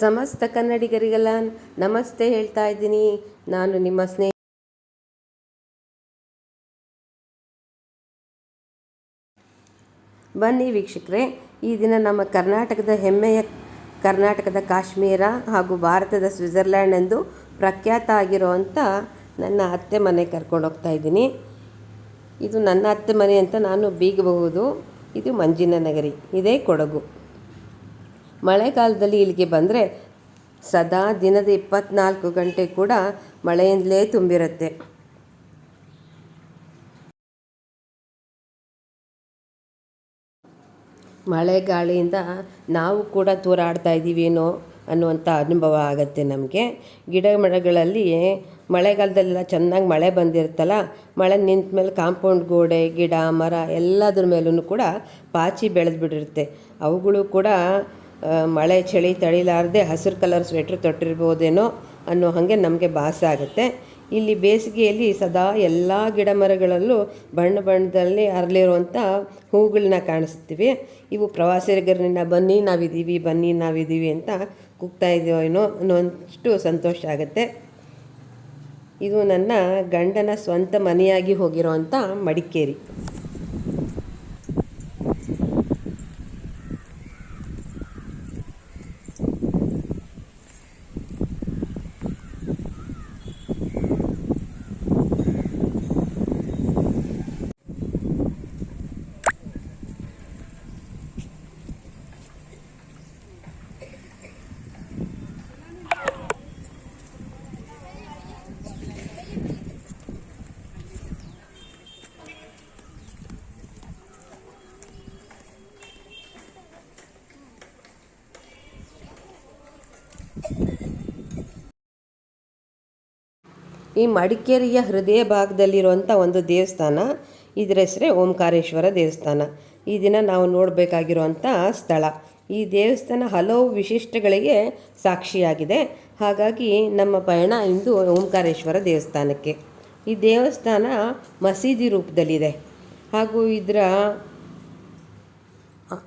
ಸಮಸ್ತ ಕನ್ನಡಿಗರಿಗೆಲ್ಲ ನಮಸ್ತೆ ಹೇಳ್ತಾ ಇದ್ದೀನಿ. ನಾನು ನಿಮ್ಮ ಸ್ನೇಹ ಬನ್ನಿ ವೀಕ್ಷಕರೇ, ಈ ದಿನ ನಮ್ಮ ಕರ್ನಾಟಕದ ಹೆಮ್ಮೆಯ ಕರ್ನಾಟಕದ ಕಾಶ್ಮೀರ ಹಾಗೂ ಭಾರತದ ಸ್ವಿಟ್ಜರ್ಲ್ಯಾಂಡ್ ಎಂದು ಪ್ರಖ್ಯಾತ ಆಗಿರುವಂಥ ನನ್ನ ಅತ್ತೆ ಮನೆ ಕರ್ಕೊಂಡು ಹೋಗ್ತಾ ಇದ್ದೀನಿ. ಇದು ನನ್ನ ಅತ್ತೆ ಮನೆ ಅಂತ ನಾನು ಬೀಗಬಹುದು. ಇದು ಮಂಜಿನ ನಗರಿ. ಇದೇ ಕೊಡಗು. ಮಳೆಗಾಲದಲ್ಲಿ ಇಲ್ಲಿಗೆ ಬಂದರೆ ಸದಾ ದಿನದ ಇಪ್ಪತ್ನಾಲ್ಕು ಗಂಟೆ ಕೂಡ ಮಳೆಯಿಂದಲೇ ತುಂಬಿರುತ್ತೆ. ಮಳೆ ಗಾಳಿಯಿಂದ ನಾವು ಕೂಡ ತೂರಾಡ್ತಾ ಇದ್ದೀವೇನೋ ಅನ್ನುವಂಥ ಅನುಭವ ಆಗುತ್ತೆ ನಮಗೆ. ಗಿಡ ಮರಗಳಲ್ಲಿ ಮಳೆಗಾಲದಲ್ಲೆಲ್ಲ ಚೆನ್ನಾಗಿ ಮಳೆ ಬಂದಿರುತ್ತಲ್ಲ, ಮಳೆ ನಿಂತ ಮೇಲೆ ಕಾಂಪೌಂಡ್ ಗೋಡೆ, ಗಿಡ, ಮರ ಎಲ್ಲದ್ರ ಮೇಲೂ ಕೂಡ ಪಾಚಿ ಬೆಳೆದು ಬಿಟ್ಟಿರುತ್ತೆ ಅವುಗಳು ಕೂಡ ಮಳೆ, ಚಳಿ ತಡಿಲಾರದೆ ಹಸಿರು ಕಲರ್ ಸ್ವೆಟ್ರ್ ತೊಟ್ಟಿರ್ಬೋದೇನೋ ಅನ್ನೋ ಹಾಗೆ ನಮಗೆ ಭಾಸ ಆಗುತ್ತೆ. ಇಲ್ಲಿ ಬೇಸಿಗೆಯಲ್ಲಿ ಸದಾ ಎಲ್ಲ ಗಿಡ ಮರಗಳಲ್ಲೂ ಬಣ್ಣ ಬಣ್ಣದಲ್ಲಿ ಅರಳಿರುವಂಥ ಹೂಗಳನ್ನ ಕಾಣಿಸ್ತೀವಿ ಇವು ಪ್ರವಾಸಿಗರನ್ನ ಬನ್ನಿ, ನಾವಿದ್ದೀವಿ ಬನ್ನಿ, ನಾವಿದ್ದೀವಿ ಅಂತ ಕೂಗ್ತಾ ಇದೆಯೋ ಏನೋ ಅನ್ನೋಷ್ಟು ಸಂತೋಷ ಆಗುತ್ತೆ. ಇದು ನನ್ನ ಗಂಡನ ಸ್ವಂತ ಮನೆಯಾಗಿ ಹೋಗಿರೋವಂಥ ಮಡಿಕೇರಿ. ಈ ಮಡಿಕೇರಿಯ ಹೃದಯ ಭಾಗದಲ್ಲಿರುವಂಥ ಒಂದು ದೇವಸ್ಥಾನ, ಇದರ ಹೆಸರೇ ಓಂಕಾರೇಶ್ವರ ದೇವಸ್ಥಾನ. ಈ ದಿನ ನಾವು ನೋಡಬೇಕಾಗಿರುವಂಥ ಸ್ಥಳ. ಈ ದೇವಸ್ಥಾನ ಹಲವು ವಿಶಿಷ್ಟಗಳಿಗೆ ಸಾಕ್ಷಿಯಾಗಿದೆ. ಹಾಗಾಗಿ ನಮ್ಮ ಪಯಣ ಇಂದು ಓಂಕಾರೇಶ್ವರ ದೇವಸ್ಥಾನಕ್ಕೆ. ಈ ದೇವಸ್ಥಾನ ಮಸೀದಿ ರೂಪದಲ್ಲಿದೆ. ಹಾಗೂ ಇದರ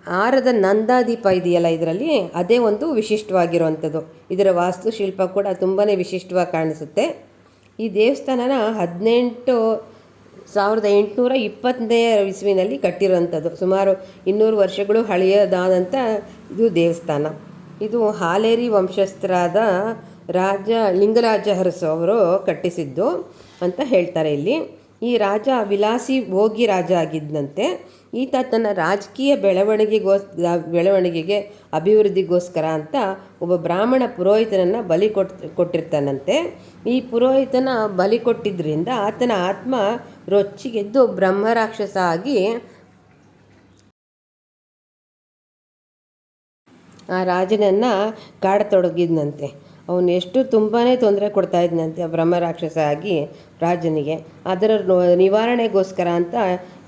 ಆರದ ನಂದಾದೀಪ ಇದೆಯಲ್ಲ ಇದರಲ್ಲಿ, ಅದೇ ಒಂದು ವಿಶಿಷ್ಟವಾಗಿರುವಂಥದ್ದು. ಇದರ ವಾಸ್ತುಶಿಲ್ಪ ಕೂಡ ತುಂಬಾ ವಿಶಿಷ್ಟವಾಗಿ ಕಾಣಿಸುತ್ತೆ. ಈ ದೇವಸ್ಥಾನನ ಹದಿನೆಂಟು ಸಾವಿರದ ಎಂಟುನೂರ ಇಪ್ಪತ್ತನೇ ಇಸ್ವಿನಲ್ಲಿ ಕಟ್ಟಿರುವಂಥದ್ದು. ಸುಮಾರು ಇನ್ನೂರು ವರ್ಷಗಳು ಹಳೆಯದಾದಂಥ ಇದು ದೇವಸ್ಥಾನ. ಇದು ಹಾಲೇರಿ ವಂಶಸ್ಥರಾದ ರಾಜ ಲಿಂಗರಾಜ ಅರಸು ಅವರು ಕಟ್ಟಿಸಿದ್ದು ಅಂತ ಹೇಳ್ತಾರೆ ಇಲ್ಲಿ. ಈ ರಾಜ ವಿಲಾಸಿ ಭೋಗಿ ರಾಜ ಆಗಿದ್ದಂತೆ ಈತ ತನ್ನ ರಾಜಕೀಯ ಬೆಳವಣಿಗೆಗೋಸ್ ಬೆಳವಣಿಗೆಗೆ ಅಭಿವೃದ್ಧಿಗೋಸ್ಕರ ಅಂತ ಒಬ್ಬ ಬ್ರಾಹ್ಮಣ ಪುರೋಹಿತನನ್ನು ಬಲಿ ಕೊಟ್, ಕೊಟ್ಟಿರ್ತಾನಂತೆ. ಈ ಪುರೋಹಿತನ ಬಲಿ ಕೊಟ್ಟಿದ್ದರಿಂದ ಆತನ ಆತ್ಮ ರೊಚ್ಚಿಗೆದ್ದು ಬ್ರಹ್ಮರಾಕ್ಷಸ ಆಗಿ ಆ ರಾಜನನ್ನು ಕಾಡತೊಡಗಿದ್ನಂತೆ. ಅವನು ಎಷ್ಟು ತುಂಬಾ ತೊಂದರೆ ಕೊಡ್ತಾ ಆ ಬ್ರಹ್ಮರಾಕ್ಷಸ ಆಗಿ ರಾಜನಿಗೆ. ಅದರ ನಿವಾರಣೆಗೋಸ್ಕರ ಅಂತ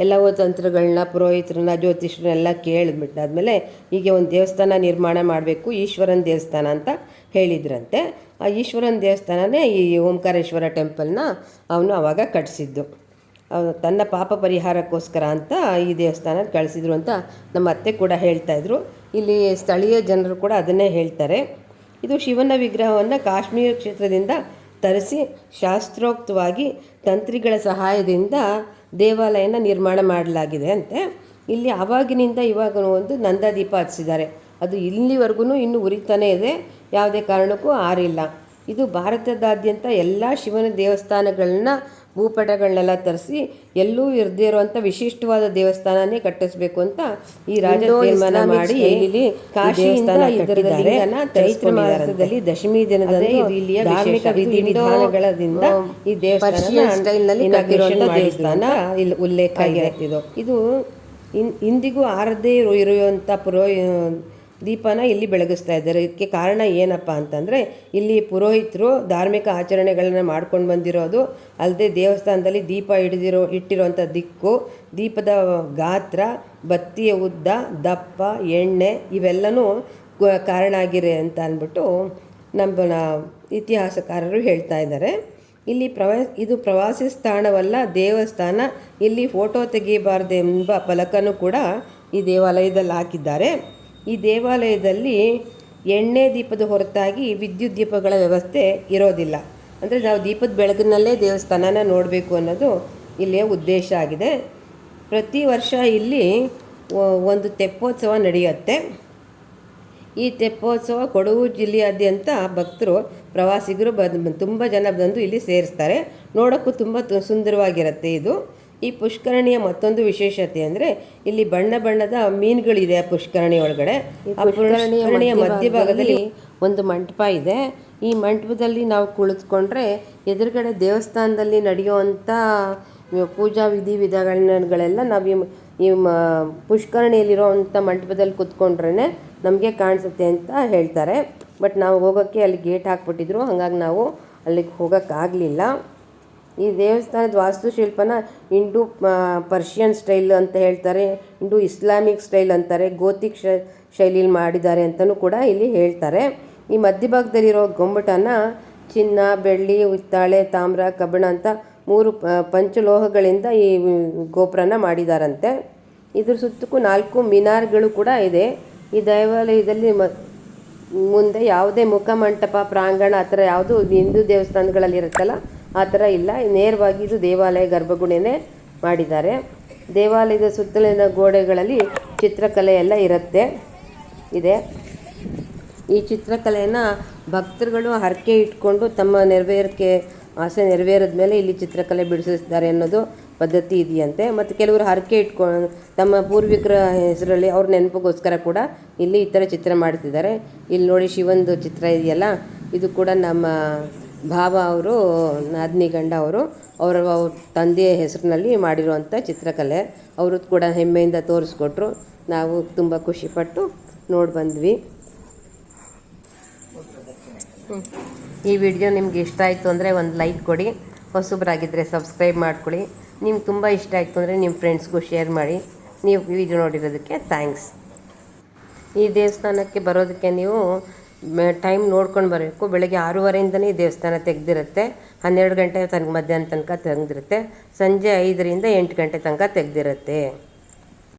ಎಲ್ಲವೋ ತಂತ್ರಗಳನ್ನ, ಪುರೋಹಿತರನ್ನ ಜ್ಯೋತಿಷ್ಯರನ್ನೆಲ್ಲ ಕೇಳಿಬಿಟ್ಟಾದ್ಮೇಲೆ ಹೀಗೆ ಒಂದು ದೇವಸ್ಥಾನ ನಿರ್ಮಾಣ ಮಾಡಬೇಕು, ಈಶ್ವರನ ದೇವಸ್ಥಾನ ಅಂತ ಹೇಳಿದ್ರಂತೆ. ಆ ಈಶ್ವರನ ದೇವಸ್ಥಾನನೇ ಈ ಓಂಕಾರೇಶ್ವರ ಟೆಂಪಲ್ನ ಅವನು ಆವಾಗ ಕಟ್ಟಿಸಿದ್ದು ತನ್ನ ಪಾಪ ಪರಿಹಾರಕ್ಕೋಸ್ಕರ ಅಂತ ಈ ದೇವಸ್ಥಾನ ಕಳಿಸಿದ್ರು ಅಂತ ನಮ್ಮ ಅತ್ತೆ ಕೂಡ ಹೇಳ್ತಾಯಿದ್ರು ಇಲ್ಲಿ ಸ್ಥಳೀಯ ಜನರು ಕೂಡ ಅದನ್ನೇ ಹೇಳ್ತಾರೆ. ಇದು ಶಿವನ ವಿಗ್ರಹವನ್ನು ಕಾಶ್ಮೀರ ಕ್ಷೇತ್ರದಿಂದ ತರಿಸಿ ಶಾಸ್ತ್ರೋಕ್ತವಾಗಿ ತಂತ್ರಿಗಳ ಸಹಾಯದಿಂದ ದೇವಾಲಯನ ನಿರ್ಮಾಣ ಮಾಡಲಾಗಿದೆ ಅಂತೆ. ಇಲ್ಲಿ ಆವಾಗಿನಿಂದ ಇವಾಗ ಒಂದು ನಂದಾದೀಪ ಹಚ್ಚಿದ್ದಾರೆ. ಅದು ಇಲ್ಲಿವರೆಗೂ ಇನ್ನೂ ಉರಿತಾನೇ ಇದೆ. ಯಾವುದೇ ಕಾರಣಕ್ಕೂ ಆರಿಲ್ಲ. ಇದು ಭಾರತದಾದ್ಯಂತ ಎಲ್ಲ ಶಿವನ ದೇವಸ್ಥಾನಗಳನ್ನ ಭೂಪಟಗಳನ್ನೆಲ್ಲ ತರಿಸಿ ಎಲ್ಲೂ ಇರದೇ ಇರುವಂಥ ವಿಶಿಷ್ಟವಾದ ದೇವಸ್ಥಾನನೇ ಕಟ್ಟಿಸ್ಬೇಕು ಅಂತ ಈ ರಾಜ ತೀರ್ಮಾನ ಮಾಡಿ ಇಲ್ಲಿ ಕಾಶಿಯಿಂದ ಚೈತ್ರ ಮಾಸದಲ್ಲಿ ದಶಮಿ ದಿನದಲ್ಲಿ ಇಲ್ಲಿಯ ಧಾರ್ಮಿಕ ವಿಧಿ ವಿಧಾನಗಳಿಂದ ಈ ದೇವಸ್ಥಾನ ದೇವಸ್ಥಾನ ಇಲ್ಲಿ ಉಲ್ಲೇಖ ಆಗಿರುತ್ತಿದ್ದು ಇದು ಇನ್ ಇಂದಿಗೂ ಆರದೇ ಇರೋ ಇರುವಂಥ ಪುರೋ ದೀಪನ ಇಲ್ಲಿ ಬೆಳಗಿಸ್ತಾ ಇದ್ದಾರೆ. ಇದಕ್ಕೆ ಕಾರಣ ಏನಪ್ಪ ಅಂತಂದರೆ, ಇಲ್ಲಿ ಪುರೋಹಿತರು ಧಾರ್ಮಿಕ ಆಚರಣೆಗಳನ್ನ ಮಾಡ್ಕೊಂಡು ಬಂದಿರೋದು ಅಲ್ಲದೆ ದೇವಸ್ಥಾನದಲ್ಲಿ ದೀಪ ಹಿಡಿದಿರೋ ಇಟ್ಟಿರುವಂಥ ದಿಕ್ಕು, ದೀಪದ ಗಾತ್ರ, ಬತ್ತಿಯ ಉದ್ದ, ದಪ್ಪ, ಎಣ್ಣೆ ಇವೆಲ್ಲನೂ ಕಾರಣ ಆಗಿರೆ ಅಂತ ಅಂದ್ಬಿಟ್ಟು ನಮ್ಮ ಇತಿಹಾಸಕಾರರು ಹೇಳ್ತಾ ಇದ್ದಾರೆ. ಇಲ್ಲಿ ಪ್ರವಾ ಇದು ಪ್ರವಾಸಿ ಸ್ಥಾನವಲ್ಲ, ದೇವಸ್ಥಾನ. ಇಲ್ಲಿ ಫೋಟೋ ತೆಗೆಯಬಾರ್ದೆಂಬ ಫಲಕನೂ ಕೂಡ ಈ ದೇವಾಲಯದಲ್ಲಿ ಹಾಕಿದ್ದಾರೆ. ಈ ದೇವಾಲಯದಲ್ಲಿ ಎಣ್ಣೆ ದೀಪದ ಹೊರತಾಗಿ ವಿದ್ಯುತ್ ದೀಪಗಳ ವ್ಯವಸ್ಥೆ ಇರೋದಿಲ್ಲ. ಅಂದರೆ ನಾವು ದೀಪದ ಬೆಳಕಿನಲ್ಲೇ ದೇವಸ್ಥಾನನ ನೋಡಬೇಕು ಅನ್ನೋದು ಇಲ್ಲಿಯ ಉದ್ದೇಶ ಆಗಿದೆ. ಪ್ರತಿ ವರ್ಷ ಇಲ್ಲಿ ಒಂದು ತೆಪ್ಪೋತ್ಸವ ನಡೆಯುತ್ತೆ. ಈ ತೆಪ್ಪೋತ್ಸವ ಕೊಡಗು ಜಿಲ್ಲೆಯಾದ್ಯಂತ ಭಕ್ತರು, ಪ್ರವಾಸಿಗರು ಬಂದು, ತುಂಬ ಜನ ಬಂದು ಇಲ್ಲಿ ಸೇರಿಸ್ತಾರೆ. ನೋಡೋಕ್ಕೂ ತುಂಬ ಸುಂದರವಾಗಿರುತ್ತೆ ಇದು. ಈ ಪುಷ್ಕರಣಿಯ ಮತ್ತೊಂದು ವಿಶೇಷತೆ ಅಂದರೆ ಇಲ್ಲಿ ಬಣ್ಣ ಬಣ್ಣದ ಮೀನುಗಳಿದೆ ಆ ಪುಷ್ಕರಣಿ ಒಳಗಡೆ. ಆ ಪುಷ್ಕರಣಿಯ ಮಧ್ಯಭಾಗದಲ್ಲಿ ಒಂದು ಮಂಟಪ ಇದೆ. ಈ ಮಂಟಪದಲ್ಲಿ ನಾವು ಕುಳಿತುಕೊಂಡ್ರೆ ಎದುರುಗಡೆ ದೇವಸ್ಥಾನದಲ್ಲಿ ನಡೆಯುವಂಥ ಪೂಜಾ ವಿಧಿ ವಿಧಾನಗಳೆಲ್ಲ ನಾವು ಈ ಮ- ಪುಷ್ಕರಣಿಯಲ್ಲಿರೋವಂಥ ಮಂಟಪದಲ್ಲಿ ಕುತ್ಕೊಂಡ್ರೇನೆ ನಮಗೆ ಕಾಣಿಸುತ್ತೆ ಅಂತ ಹೇಳ್ತಾರೆ. ಬಟ್ ನಾವು ಹೋಗೋಕ್ಕೆ ಅಲ್ಲಿ ಗೇಟ್ ಹಾಕ್ಬಿಟ್ಟಿದ್ರು. ಹಾಗಾಗಿ ನಾವು ಅಲ್ಲಿಗೆ ಹೋಗೋಕ್ಕಾಗಲಿಲ್ಲ. ಈ ದೇವಸ್ಥಾನದ ವಾಸ್ತುಶಿಲ್ಪನ ಇಂಡೋ ಪರ್ಷಿಯನ್ ಸ್ಟೈಲ್ ಅಂತ ಹೇಳ್ತಾರೆ ಇಂಡೋ ಇಸ್ಲಾಮಿಕ್ ಸ್ಟೈಲ್ ಅಂತಾರೆ, ಗೋತಿಕ್ ಶೈಲಿಲಿ ಮಾಡಿದ್ದಾರೆ ಅಂತಲೂ ಕೂಡ ಇಲ್ಲಿ ಹೇಳ್ತಾರೆ. ಈ ಮಧ್ಯಭಾಗದಲ್ಲಿರೋ ಗೊಂಬಟನ ಚಿನ್ನ, ಬೆಳ್ಳಿ ಉತ್ತಾಳೆ ತಾಮ್ರ, ಕಬ್ಬಿಣ ಅಂತ ಮೂರು ಪಂಚಲೋಹಗಳಿಂದ ಈ ಗೋಪುರನ ಮಾಡಿದಾರಂತೆ. ಇದ್ರ ಸುತ್ತಕ್ಕೂ ನಾಲ್ಕು ಮಿನಾರ್ಗಳು ಕೂಡ ಇದೆ. ಈ ದೇವಾಲಯದಲ್ಲಿ ಮ, ಮುಂದೆ ಯಾವುದೇ ಮುಖಮಂಟಪ, ಪ್ರಾಂಗಣ, ಆ ಥರ ಯಾವುದು ಹಿಂದೂ ದೇವಸ್ಥಾನಗಳಲ್ಲಿ ಇರುತ್ತಲ್ಲ ಆ ಥರ ಇಲ್ಲ. ನೇರವಾಗಿ ಇದು ದೇವಾಲಯ ಗರ್ಭಗುಡಿನೇ ಮಾಡಿದ್ದಾರೆ. ದೇವಾಲಯದ ಸುತ್ತಲಿನ ಗೋಡೆಗಳಲ್ಲಿ ಚಿತ್ರಕಲೆ ಎಲ್ಲ ಇರುತ್ತೆ. ಇದೆ. ಈ ಚಿತ್ರಕಲೆಯನ್ನು ಭಕ್ತರುಗಳು ಹರಕೆ ಇಟ್ಕೊಂಡು ತಮ್ಮ ನೆರವೇರಿಕೆ ಆಸೆ ನೆರವೇರಿದ ಮೇಲೆ ಇಲ್ಲಿ ಚಿತ್ರಕಲೆ ಬಿಡಿಸಿದ್ದಾರೆ ಅನ್ನೋದು ಪದ್ಧತಿ ಇದೆಯಂತೆ. ಮತ್ತು ಕೆಲವರು ಹರಕೆ ಇಟ್ಕೊಂಡು ತಮ್ಮ ಪೂರ್ವಿಕರ ಹೆಸರಲ್ಲಿ ಅವ್ರ ನೆನಪಿಗೋಸ್ಕರ ಕೂಡ ಇಲ್ಲಿ ಈ ಥರ ಚಿತ್ರ ಮಾಡ್ತಿದ್ದಾರೆ ಇಲ್ಲಿ ನೋಡಿ ಶಿವಂದು ಚಿತ್ರ ಇದೆಯಲ್ಲ. ಇದು ಕೂಡ ನಮ್ಮ ಭಾವ ಅವರು, ನಾದಿನಿ ಗಂಡ ಅವರು, ಅವರ ಅವ್ರ ತಂದೆಯ ಹೆಸರಿನಲ್ಲಿ ಮಾಡಿರುವಂಥ ಚಿತ್ರಕಲೆ. ಅವರು ಕೂಡ ಹೆಮ್ಮೆಯಿಂದ ತೋರಿಸ್ಕೊಟ್ರು. ನಾವು ತುಂಬ ಖುಷಿಪಟ್ಟು ನೋಡಿ ಬಂದ್ವಿ. ಈ ವಿಡಿಯೋ ನಿಮ್ಗೆ ಇಷ್ಟ ಆಯಿತು ಅಂದರೆ ಒಂದು ಲೈಕ್ ಕೊಡಿ. ಹೊಸಬ್ರಾಗಿದ್ದರೆ ಸಬ್ಸ್ಕ್ರೈಬ್ ಮಾಡ್ಕೊಳ್ಳಿ. ನಿಮ್ಗೆ ತುಂಬ ಇಷ್ಟ ಆಯಿತು ಅಂದರೆ ನಿಮ್ಮ ಫ್ರೆಂಡ್ಸ್ಗೂ ಶೇರ್ ಮಾಡಿ. ನೀವು ವಿಡಿಯೋ ನೋಡಿರೋದಕ್ಕೆ ಥ್ಯಾಂಕ್ಸ್. ಈ ದೇವಸ್ಥಾನಕ್ಕೆ ಬರೋದಕ್ಕೆ ನೀವು ಟೈಮ್ ನೋಡ್ಕೊಂಡು ಬರಬೇಕು. ಬೆಳಗ್ಗೆ ಆರೂವರೆಯಿಂದನೇ ದೇವಸ್ಥಾನ ತೆಗೆದಿರುತ್ತೆ. ಹನ್ನೆರಡು ಗಂಟೆ ತನಕ ಮಧ್ಯಾಹ್ನ ತನಕ ತೆಗೆದಿರುತ್ತೆ. ಸಂಜೆ ಐದರಿಂದ ಎಂಟು ಗಂಟೆ ತನಕ ತೆಗೆದಿರುತ್ತೆ.